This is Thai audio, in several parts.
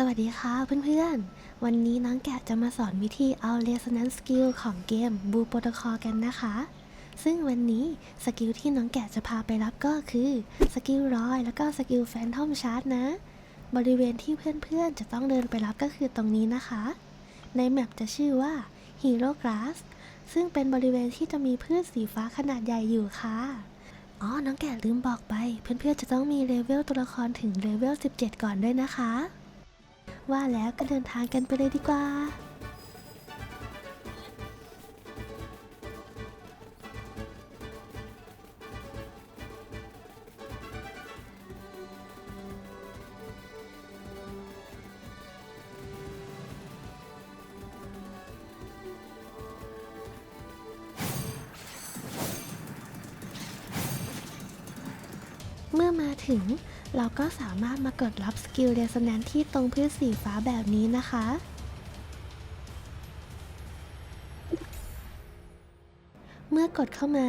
สวัสดีค่ะเพื่อนๆ วันนี้น้องแกะจะมาสอนวิธีเอา Resonance Skill ของเกม Blue Protocol กันนะคะ ซึ่งวันนี้สกิลที่น้องแกะจะพาไปรับก็คือสกิลรอยแล้วก็สกิล Phantom Charge นะ บริเวณที่เพื่อนๆ จะต้องเดินไปรับก็คือตรงนี้นะคะ ในแมปจะชื่อว่า Hero Grass ซึ่งเป็นบริเวณที่จะมีพืชสีฟ้าขนาดใหญ่อยู่ค่ะ อ๋อ น้องแกะลืมบอกไป เพื่อนๆ จะต้องมีเลเวลตัวละครถึงเลเวล17 ก่อนด้วยนะคะ ว่าแล้วก็เดินทางกันไปเลยดีกว่า เมื่อมาถึง เราก็สามารถมากดรับสกิลเร s แนนที่ตรงพื้นสีฟ้าแบบนี้นะคะ เมื่อกดเข้ามา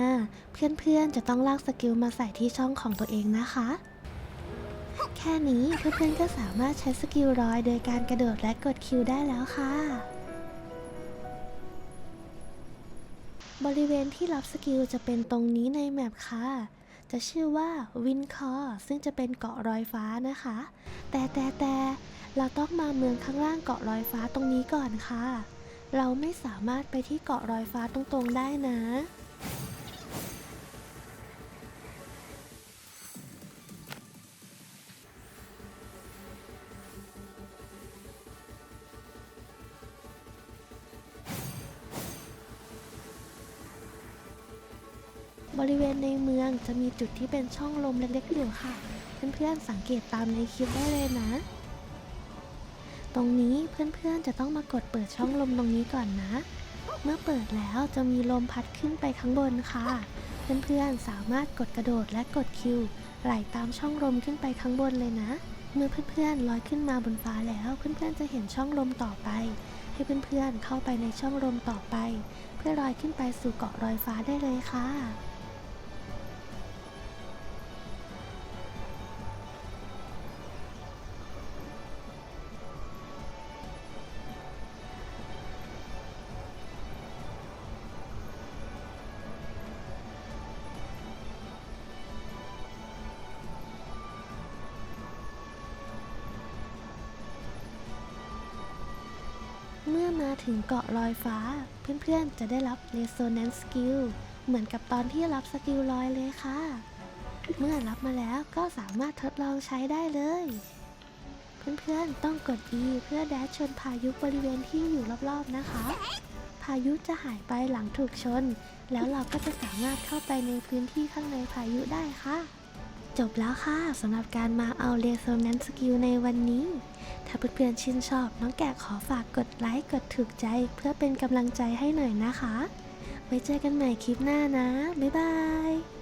เพื่อนๆจะต้องลากสกิลมาใส่ที่ช่องของตัวเองนะคะ แค่นี้เพื่อนๆก็สามารถใช้สกิลร้อยโดยการกระโดดและกดคิวได้แล้วค่ะบริเวณที่รับสกิลจะเป็นตรงนี้ในแมปค่ะ จะชื่อว่าวินคอซึ่งจะเป็นเกาะรอยฟ้านะคะ แต่แต่แต่เราต้องมาเมืองข้างล่างเกาะรอยฟ้าตรงนี้ก่อนค่ะ เราไม่สามารถไปที่เกาะรอยฟ้าตรงๆได้นะ บริเวณในเมืองจะมีจุดที่เป็นช่องลมเล็กๆอยู่ค่ะ เพื่อนๆสังเกตตามในคลิปได้เลยนะ ตรงนี้เพื่อนๆจะต้องมากดเปิดช่องลมตรงนี้ก่อนนะ เมื่อเปิดแล้วจะมีลมพัดขึ้นไปข้างบนค่ะ เพื่อนๆสามารถกดกระโดดและกดคิวไหลตามช่องลมขึ้นไปข้างบนเลยนะ เมื่อเพื่อนๆลอยขึ้นมาบนฟ้าแล้ว เพื่อนๆจะเห็นช่องลมต่อไปให้เพื่อนๆเข้าไปในช่องลมต่อไป เพื่อลอยขึ้นไปสู่เกาะลอยฟ้าได้เลยค่ะ เมื่อมาถึงเกาะลอยฟ้า เพื่อนๆ จะได้รับ Resonance Skill เหมือนกับตอนที่รับสกิลลอยเลยค่ะ เมื่อรับมาแล้วก็สามารถทดลองใช้ได้เลย เพื่อนๆ ต้องกด E เพื่อแดชชนพายุบริเวณที่อยู่รอบๆ นะคะ พายุจะหายไปหลังถูกชน แล้วเราก็จะสามารถเข้าไปในพื้นที่ข้างในพายุได้ค่ะ จบแล้วค่ะสำหรับการมาเอา Resonance Skill ในวันนี้ ถ้าเพื่อนๆชื่นชอบ น้องแกะขอฝากกดไลค์ กดถูกใจเพื่อเป็นกำลังใจให้หน่อยนะคะ ไว้เจอกันใหม่คลิปหน้านะ บ๊ายบาย